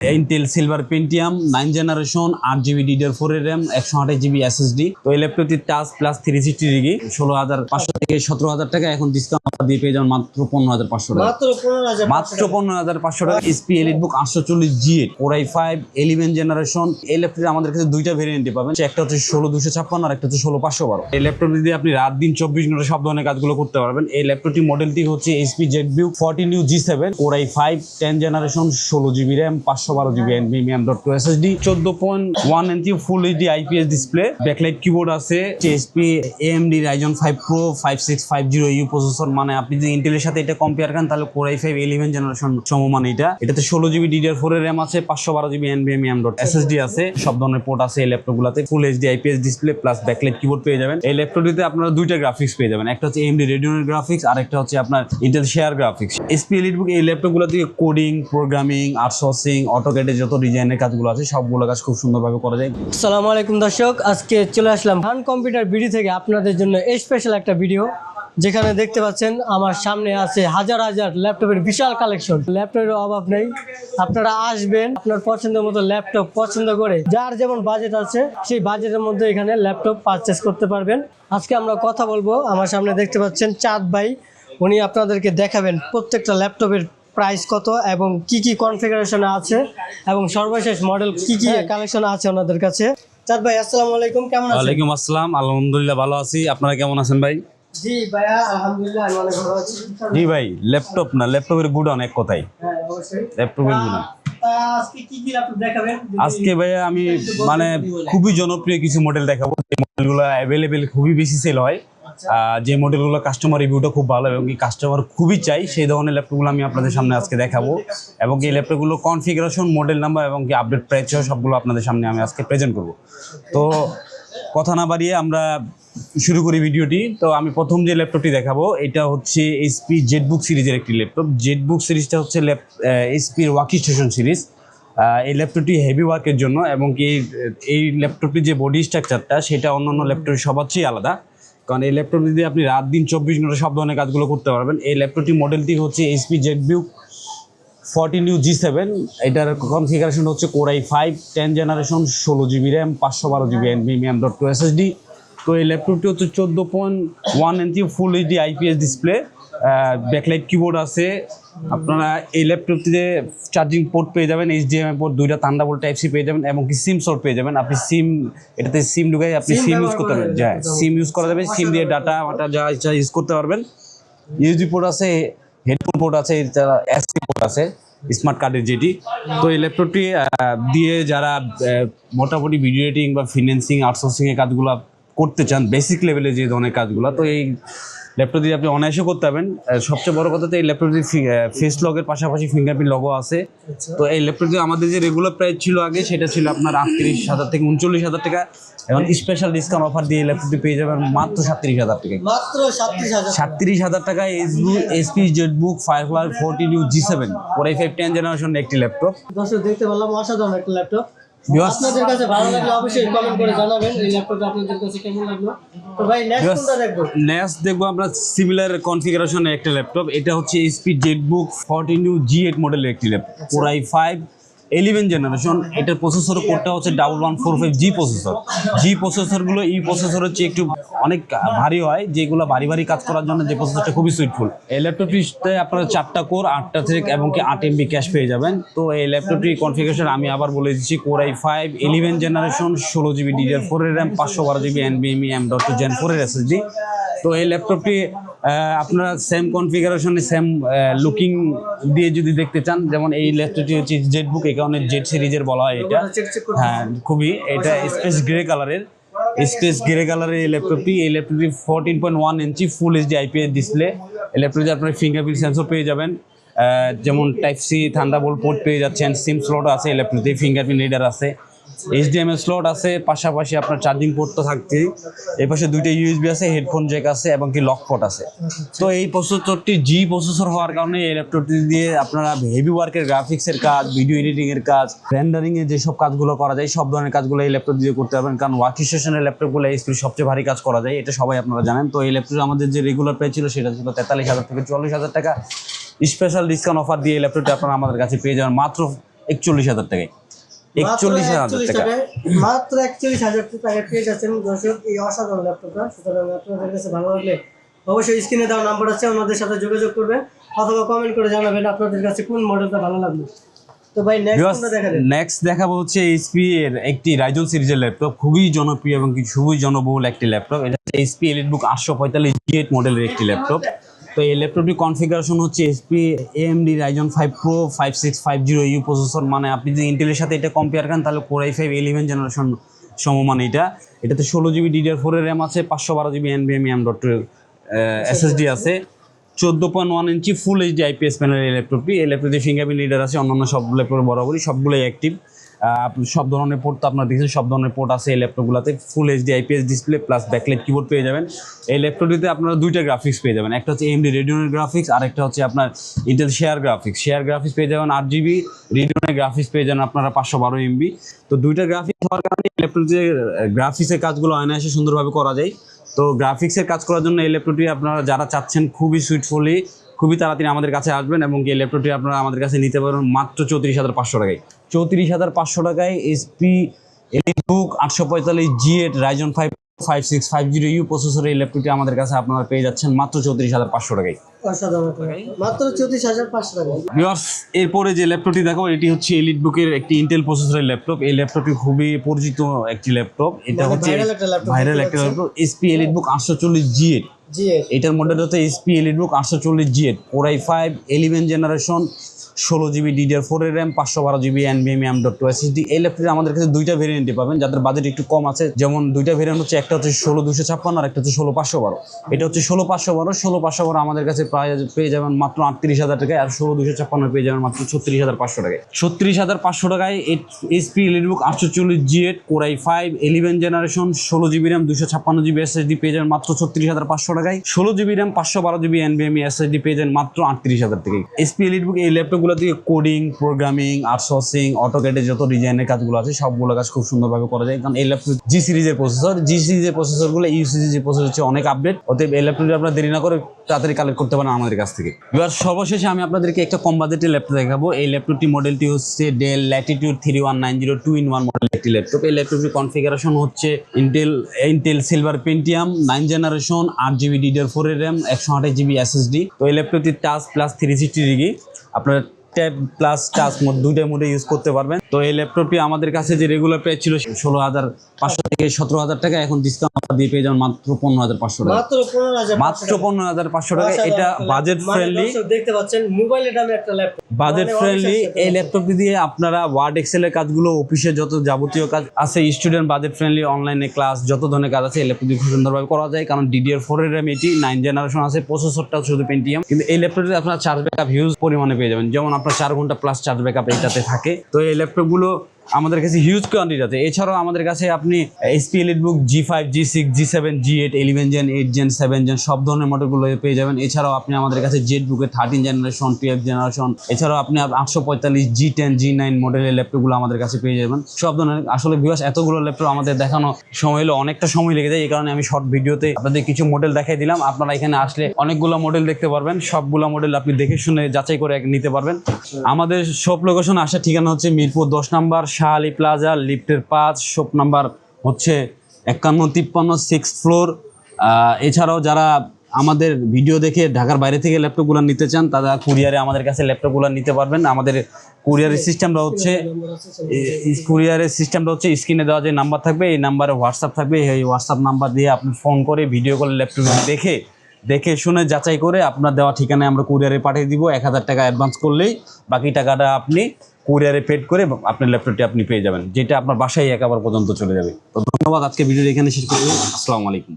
Intel silver Pentium nine generation আট GB DDR four এর RAM একশো আঠাশ জিবি এসএসডি তো এই ল্যাপটপটি touch plus three sixty degree ষোলো হাজার পাঁচশো থেকে সতেরো হাজার টাকা এখন ডিসকাউন্ট দিয়ে পেয়ে যাবেন মাত্র পনেরো হাজার পাঁচশো টাকা। মাত্র পনেরো হাজার পাঁচশো টাকা। এসপি এলিট বুক আটশো চল্লিশ জি এইট ওরাই ফাইভ এলিভেন জেনারেশন এই ল্যাপটপে আমাদের কাছে দুইটা ভেরিয়েন্টে পাবেন একটা হচ্ছে ষোলো দুশো ছাপ্পান্ন আর একটা হচ্ছে ষোলো পাঁচশো বারো। এই ল্যাপটপ দিয়ে আপনি রাত দিন চব্বিশ ঘণ্টা সব ধরনের কাজগুলো করতে পারবেন। এই ল্যাপটপটি মডেলটি হচ্ছে HP Z view forty new G seven ওরাই ফাইভ টেন জেনারেশন ষোলো জিবি র্যাম পাঁচশো বারো GB NVM dot two SSD চোদ্দ point one inch full HD IPS display backlight keyboard আছে HP AMD Ryzen five pro five six five zero U processor মানে আপনি যদি ইন্টেলের সাথে এটা কম্পেয়ার করেন তাহলে core I five eleven generation সমমান এটা। এটাতে ষোলো জিবি ডিডিআর ফোর এর র্যাম আছে পাঁচশো বারো GB NVM M dot SSD আছে সব ধরনের পোর্ট আছে এই ল্যাপটপগুলোতে full HD IPS display plus backlight keyboard পেয়ে যাবেন। এই ল্যাপটপটিতে আপনারা দুইটা গ্রাফিক্স পেয়ে যাবেন একটা হচ্ছে এমডি রেডিওনের গ্রাফিক্স আর একটা হচ্ছে আপনার Intel share graphics HP EliteBook এই ল্যাপটপগুলো থেকে কোডিং প্রোগ্রামিং আউটসোর্সিং অটোকেটের যত ডিজাইনের কাজগুলো আছে, সবগুলো কাজ খুব সুন্দরভাবে করা যায়। আসসালামু আলাইকুম দর্শক, আজকে চলে আসলাম হান কম্পিউটার বিডি থেকে আপনাদের জন্য স্পেশাল একটা ভিডিও যেখানে দেখতে পাচ্ছেন, আমার সামনে আছে হাজার হাজার ল্যাপটপের বিশাল কালেকশন ল্যাপটপের অভাব নেই। আপনারা আসবেন, আপনার পছন্দ মতো ল্যাপটপ পছন্দ করে, যার যেমন বাজেট আছে, সেই বাজেটের মধ্যে এখানে ল্যাপটপ পারচেস করতে পারবেন। আজকে আমরা কথা বলব, আমার সামনে দেখতে পাচ্ছেন চাঁদ ভাই। উনি আপনাদেরকে দেখাবেন প্রত্যেকটা ল্যাপটপের প্রাইস কত এবং কি কি কনফিগারেশন আছে? এবং সর্বশেষ মডেল কি কি কালেকশন আছে ওনাদের কাছে? চাঁদ ভাই আসসালামু আলাইকুম কেমন আছেন? ওয়ালাইকুম আসসালাম আলহামদুলিল্লাহ ভালো আছি। আপনারা কেমন আছেন ভাই? জি ভাইয়া আলহামদুলিল্লাহ আমি অনেক ভালো আছি। জি ভাই ল্যাপটপ না ল্যাপটপের গুড অনেক কথাই হ্যাঁ অবশ্যই। ল্যাপটপের তা আজকে ভাইয়া আমি মানে খুবই জনপ্রিয় কিছু মডেল দেখাবো। যে মডেলগুলো অ্যাভেলেবেল খুবই বেশি সেল হয়। যে মডেলগুলো কাস্টমার রিভিউটা খুব ভালো এবং কাস্টমার খুবই চাই, সেই ধরনের ল্যাপটপগুলো আমি আপনাদের সামনে আজকে দেখাবো। এবং এই ল্যাপটপগুলো কনফিগারেশন মডেল নাম্বার এবং কি আপডেট প্রাইস সহ সবগুলো আপনাদের সামনে আমি আজকে প্রেজেন্ট করব। তো কথা না বাড়িয়ে আমরা শুরু করি ভিডিওটি। তো আমি প্রথম যে ল্যাপটপটি দেখাবো, এটা হচ্ছে এইচপি জেটবুক সিরিজের একটি ল্যাপটপ জেটবুক সিরিজটা হচ্ছে ল্যাপ এইচপির ওয়াকি স্টেশন সিরিজ। এই ল্যাপটপটি হেভি ওয়ার্কের জন্য এবং কি, এই- ল্যাপটপটির যে বডি স্ট্রাকচারটা সেটা অন্যান্য ল্যাপটপের সবার চেয়ে আলাদা। কারণ এই ল্যাপটপটি দিয়ে আপনি রাত দিন চব্বিশ ঘণ্টা সব ধরনের কাজগুলো করতে পারবেন। এই ল্যাপটপটি মডেলটি হচ্ছে HP view fourteen U G seven এটার কনফিগারেশন হচ্ছে core i five ten generation ষোলো জিবি র্যাম পাঁচশো বারো GB NVM dot two D তো এই ল্যাপটপটি হচ্ছে চোদ্দ point one inch full HD IPS display backlight keyboard আছে। আপনারা এই ল্যাপটপটিতে চার্জিং পোর্ট পেয়ে যাবেন এইচডিএমআই পোর্ট দুইটা থান্ডারবোল্ট টাইপ সি পেয়ে যাবেন এবং কি সিম শট পেয়ে যাবেন। আপনি সিম এটাতে সিম ঢুকাই আপনি সিম ইউজ করতে পারবেন। হ্যাঁ সিম ইউজ করা যাবে। সিম দিয়ে ডাটা ওটা যা ইচ্ছা ইউজ করতে পারবেন। ইউএসবি পোর্ট আছে হেডফোন পোর্ট আছে এসসি পোর্ট আছে স্মার্ট কার্ডের যেটি। তো এই ল্যাপটপটি দিয়ে যারা মোটামুটি ভিডিও এডিটিং বা ফিন্যান্সিং আউটসোর্সিং এর কাজগুলো করতে চান বেসিক লেভেলে যে ধরনের কাজগুলো তো এই ল্যাপটপ দিয়ে আপনি অনায়াসে করতে পারবেন। সবচেয়ে বড় কথা তো এই ল্যাপটপটি ফেস লগের পাশাপাশি ফিঙ্গারপ্রিন্ট লগো আছে। তো এই ল্যাপটপ দিয়ে আমাদের যে রেগুলার প্রাইস ছিল আগে সেটা ছিল আপনার আটত্রিশ হাজার থেকে উনচল্লিশ হাজার টাকা। এবং স্পেশাল ডিসকাউন্ট অফার দিয়ে ল্যাপটপটি পেয়ে যাবেন মাত্র সাতত্রিশ হাজার টাকায় মাত্র সাতত্রিশ হাজার টাকায় HP ZBook five ফ্লার forty new G seven four five ten generation একটি ল্যাপটপ দর্শক দেখতে পারলাম অসাধারণ একটা ল্যাপটপ আপনাদের কাছে ভালো লাগলে অবশ্যই কমেন্ট করে জানাবেন। এই ল্যাপটপটা আপনাদের কাছে কেমন লাগল? তো ভাই নেক্সট কোনটা দেখব? নেক্সট দেখব আমরা সিমিলার কনফিগারেশনের একটা ল্যাপটপ এটা হচ্ছে HP ZBook book new G eight মডেলের একটি laptop four I five eleven generation এটার প্রসেসর কোডটা হচ্ছে double one four five G processor G প্রসেসরগুলো এই প্রসেসর হচ্ছে একটু অনেক ভারী হয়, যেগুলো ভারী ভারী কাজ করার জন্য যে প্রসেসরটা খুবই সুইটফুল এই ল্যাপটপটিতে আপনারা চারটা কোর আটটা থেকে এবং কি আট এমবি ক্যাশ পেয়ে যাবেন। তো এই ল্যাপটপটির কনফিগারেশন আমি আবার বলে দিচ্ছি core I five eleven generation ষোলো জিবি ডিডিআর ফোরের র্যাম পাঁচশো বারো জিবি এনবিএমই এম ডট টু জেন ফোরের এসএসডি তো এই ল্যাপটপটি আপনারা সেম কনফিগারেশনে সেম লুকিং দিয়ে যদি দেখতে চান যেমন এই ল্যাপটপটি হচ্ছে জেটবুক এই কারণে জেট সিরিজের বলা হয় এটা। হ্যাঁ খুবই। এটা স্পেস গ্রে কালারের স্পেস গ্রে কালারের এই ল্যাপটপটি। এই ল্যাপটপটি fourteen point one inch full HD IPS display এই ল্যাপটপটি আপনার ফিঙ্গারপ্রিন্ট সেন্সর পেয়ে যাবেন। যেমন টাইপ সি থান্ডারবোল্ট পোর্ট পেয়ে যাচ্ছেন। সিম স্লট আছে এই ল্যাপটপটি ফিঙ্গারপ্রিন্ট রিডার আছে। এইচডিএমএল স্লট আছে, পাশাপাশি আপনার চার্জিং পোর্ট তো থাকতেই। এই পাশে দুইটা ইউএসবি আছে হেডফোন জ্যাক আছে এবং কি লক পোর্ট আছে। তো এই প্রসেসরটি জি প্রসেসর হওয়ার কারণে এই ল্যাপটপটি দিয়ে আপনারা হেভি ওয়ার্কের গ্রাফিক্সের কাজ ভিডিও এডিটিং এর কাজ রেন্ডারিং এর যেসব কাজগুলো করা যায়, সব ধরনের কাজগুলো এই ল্যাপটপ দিয়ে করতে পারবেন। কারণ ওয়ার্ক স্টেশনের ল্যাপটপগুলো এইচপির সবচেয়ে ভারী কাজ করা যায়, এটা সবাই আপনারা জানেন। তো এই ল্যাপটপ আমাদের যে রেগুলার প্রাইস ছিল, সেটা ছিল তেতাল্লিশ হাজার থেকে চল্লিশ হাজার টাকা। স্পেশাল ডিসকাউন্ট অফার দিয়ে এই ল্যাপটপটি আপনারা আমাদের কাছে পেয়ে যাবেন, মাত্র একচল্লিশ হাজার টাকায়। একচল্লিশ হাজার টাকা। মাত্র একচল্লিশ হাজার টাকায় পেয়ে যাচ্ছেন দর্শক এই অসাধারণ ল্যাপটপটা সুতরাং আপনাদের কাছে ভালো লাগলে অবশ্যই স্ক্রিনে দেওয়া নাম্বার আছে ওনাদের সাথে যোগাযোগ করবেন অথবা কমেন্ট করে জানাবেন আপনাদের কাছে কোন মডেলটা ভালো লাগল। তো ভাই নেক্সট দেখাবো। হচ্ছে এইচপি এর একটি রাইজন সিরিজের ল্যাপটপ খুবই জনপ্রিয় এবং খুবই জনবহুল একটি ল্যাপটপ এটা হচ্ছে এইচপি এলিটবুক আটশো পঁয়তাল্লিশ জি এইট মডেলের একটি ল্যাপটপ তো এই ল্যাপটপটির কনফিগারেশন হচ্ছে HP AMD Ryzen five pro five six five zero U processor মানে আপনি যদি ইন্টেলের সাথে এটা কম্পেয়ার করেন, তাহলে কোরাই ফাইভ ইলেভেন জেনারেশন সমমান এটা। এটাতে ষোলো জিবি ডিডিআর ফোরের র্যাম আছে, পাঁচশো বারো জিবি এন এনবিএম এম ডট এসএসডি আছে। চোদ্দ point one inch full HD IPS panel এই ল্যাপটপটি এই ল্যাপটপে ফিঙ্গারপ্রিন্ট লিডার আছে, অন্যান্য সব ল্যাপটপের বরাবরই সবগুলোই অ্যাক্টিভ সব ধরনের পোর্ট তো আপনারা দেখছেন, সব ধরনের পোর্ট আছে এই ল্যাপটপগুলোতে full HD IPS display plus backlight keyboard পেয়ে যাবেন। এই ল্যাপটপটিতে আপনারা দুইটা গ্রাফিক্স পেয়ে যাবেন, একটা হচ্ছে এমডি রেডিওনের গ্রাফিক্স আর একটা হচ্ছে আপনার Intel share graphics share graphics পেয়ে যাবেন আট জিবি রেডিওনের গ্রাফিক্স পেয়ে যাবেন আপনারা পাঁচশো বারো এমবি তো দুইটা গ্রাফিক্স হওয়ার কারণে ল্যাপটপ যে গ্রাফিক্সের কাজগুলো অনায়াসে সুন্দরভাবে করা যায়। তো গ্রাফিক্সের কাজ করার জন্য এই ল্যাপটপটি আপনারা যারা চাচ্ছেন, খুবই সুইটফুলি খুবই তাড়াতাড়ি আমাদের কাছে আসবেন এবং এই ল্যাপটপটি আপনারা আমাদের কাছে নিতে পারবেন মাত্র চৌত্রিশ হাজার পাঁচশো টাকায়। চৌত্রিশ হাজার পাঁচশো টাকায় এসপি এলিটবুক আটশো পঁয়তাল্লিশ G eight Ryzen five five six five zero U processor এই ল্যাপটপটি আমাদের কাছে আপনারা পেয়ে যাচ্ছেন মাত্র চৌত্রিশ হাজার পাঁচশো টাকায়। অসাধারণ। মাত্র চৌত্রিশ হাজার পাঁচশো টাকা এরপরে যে ল্যাপটপটি দেখো এটি হচ্ছে এলিট বুকের একটি ইন্টেল প্রসেসরের ল্যাপটপ। এই ল্যাপটপটি খুবই পরিচিত একটি ল্যাপটপ। এটা মানে হচ্ছে ভাইরাল একটা ল্যাপটপ এসপি এলিট বুক আটশো চল্লিশ জি এইট জি এটার মডেল হচ্ছে এসপি এলিট বুক আটশো চল্লিশ G eight core i five eleven generation ষোলো জিবি ডিডিআর ফোরের র্যাম পাঁচশো বারো জিবি এনবিএম এম ডট টু এসএসডি এই ল্যাপটপে আমাদের কাছে দুইটা ভেরিয়েন্টে পাবেন, যাদের বাজেট একটু কম আছে। যেমন দুইটা ভেরিয়েন্ট হচ্ছে, একটা হচ্ছে ষোলো দুশো ছাপ্পান্ন আর একটা হচ্ছে ষোলো পাঁচশো বারো। এটা হচ্ছে ষোলো পাঁচশো বারো, ষোলো পাঁচশো বারো আমাদের কাছে প্রায় পেয়ে যাবেন মাত্র আটত্রিশ হাজার টাকায়, আর ষোলো দুশো ছাপ্পান্ন পেয়ে যাবেন মাত্র ছত্রিশ হাজার পাঁচশো টাকায়। ছত্রিশ হাজার পাঁচশো টাকায় এসপি এলিটবুক আটশো চল্লিশ G eight core i five eleven generation ষোলো জিবি র্যাম দুশো ছাপ্পান্ন জিবি এসএসডি পেয়ে যাবেন মাত্র ছত্রিশ হাজার পাঁচশো টাকায়। ষোলো জিবি র্যাম পাঁচশো বারো জিবি এনবিএমই এসএসডি পেয়ে যাবেন মাত্র আটত্রিশ হাজার টাকায়। এসপি এলিটবুক এই ল্যাপটপগুলো দিয়ে কোডিং প্রোগ্রামিং আউটসোর্সিং অটোকেটের যত ডিজাইনের কাজগুলো আছে, সবগুলো কাজ খুব সুন্দরভাবে করা যায়। কারণ এই ল্যাপটপ জি সিরিজের প্রসেসর জি সিরিজের প্রসেসরগুলো ইউ সিরিজের প্রসেসর হচ্ছে অনেক আপডেট অতএব এই ল্যাপটপটি আপনারা দেরি না করে তাড়াতাড়ি কালেক্ট করতে পারেন আমাদের কাছ থেকে। এবার সর্বশেষে আমি আপনাদেরকে একটা কম বাজেটের ল্যাপটপ দেখাবো। এই ল্যাপটপটি মডেলটি হচ্ছে Dell Latitude three one nine zero two in one model একটি ল্যাপটপ এই ল্যাপটপটির কনফিগারেশন হচ্ছে Intel Intel silver Pentium nine generation আট জিবি ডিডিআর ফোরের র্যাম একশো আঠাশ জিবি এসএসডি তো এই ল্যাপটপটি touch plus three sixty degree আপনার ট্যাব প্লাস টাচ মোড দুইটার মধ্যে ইউজ করতে পারবেন। তো এই ল্যাপটপটি আমাদের কাছে যে রেগুলার প্রাইস ছিল ষোলো হাজার পাঁচশো থেকে সতেরো হাজার টাকা এখন ডিসকাউন্ট দিয়ে পেয়ে যাবেন মাত্র পনেরো হাজার পাঁচশো টাকা। মাত্র পনেরো হাজার পাঁচশো টাকা। এটা বাজেট ফ্রেন্ডলি দেখতে পাচ্ছেন মোবাইলের দামে একটা ল্যাপটপ বাজেট ফ্রেন্ডলি এই ল্যাপটপটি দিয়ে আপনারা ওয়ার্ড এক্সেলের কাজগুলো অফিসে যত যাবতীয় কাজ আছে স্টুডেন্ট বাজেট ফ্রেন্ডলি অনলাইনে ক্লাস যত ধরনের কাজ আছে এই ল্যাপটপ দিয়ে খুব সুন্দরভাবে করা যায়। কারণ ডিডিআর ফোর এর র্যাম এটি নাইন জেনারেশন আছে প্রসেসরটাও শুধু পেন্টিয়াম কিন্তু এই ল্যাপটপটিতে আপনার চার্জ ব্যাকআপ হিউজ পরিমাণে পেয়ে যাবেন। যেমন আপনার চার ঘণ্টা প্লাস চার্জ ব্যাকআপ এইটাতে থাকে। তো এই ল্যাপটপগুলো আমাদের কাছে হিউজ কোয়ান্টিটি আছে। এছাড়াও আমাদের কাছে আপনি HP EliteBook G five G six G seven G eight eleven gen eight gen seven gen সব ধরনের মডেলগুলো পেয়ে যাবেন। এছাড়াও আপনি আমাদের কাছে জেড বুকের থার্টিন জেনারেশন টুয়েলভ জেনারেশন এছাড়াও আপনি আটশো পঁয়তাল্লিশ জি টেন জি নাইন মডেলের ল্যাপটপগুলো আমাদের কাছে পেয়ে যাবেন। সব ধরনের, আসলে বিকজ এতগুলো ল্যাপটপ আমাদের দেখানো সময় হলো অনেকটা সময় লেগে যায়, এই কারণে আমি শর্ট ভিডিওতে আপনাদের কিছু মডেল দেখাই দিলাম। আপনারা এখানে আসলে অনেকগুলো মডেল দেখতে পারবেন। সবগুলো মডেল আপনি দেখে শুনে যাচাই করে নিতে পারবেন। আমাদের সব লোকেশন আসার ঠিকানা হচ্ছে মিরপুর দশ নাম্বার শাহ আলী প্লাজা লিফটের পাঁচ শপ নাম্বার হচ্ছে একান্ন তিপ্পান্ন সিক্স ফ্লোর এছাড়াও যারা আমাদের ভিডিও দেখে ঢাকার বাইরে থেকে ল্যাপটপগুলো নিতে চান তারা কুরিয়ারে আমাদের কাছে ল্যাপটপগুলো নিতে পারবেন। আমাদের কুরিয়ারের সিস্টেমটা হচ্ছে কুরিয়ারের সিস্টেমটা হচ্ছে স্ক্রিনে দেওয়া যে নাম্বার থাকবে এই নাম্বারে হোয়াটসঅ্যাপ থাকবে। এই হোয়াটসঅ্যাপ নাম্বার দিয়ে আপনি ফোন করে ভিডিও কলে ল্যাপটপ দেখে দেখে শুনে যাচাই করে আপনার দেওয়া ঠিকানায় আমরা কুরিয়ারে পাঠিয়ে দিব। এক হাজার টাকা অ্যাডভান্স করলেই বাকি টাকাটা আপনি কুরিয়ারে পেড করে আপনার ল্যাপটপটি আপনি পেয়ে যাবেন, যেটা আপনার বাসায় একেবারে পর্যন্ত চলে যাবে। তো ধন্যবাদ আজকে ভিডিও এখানে শেষ করব আসসালামু আলাইকুম।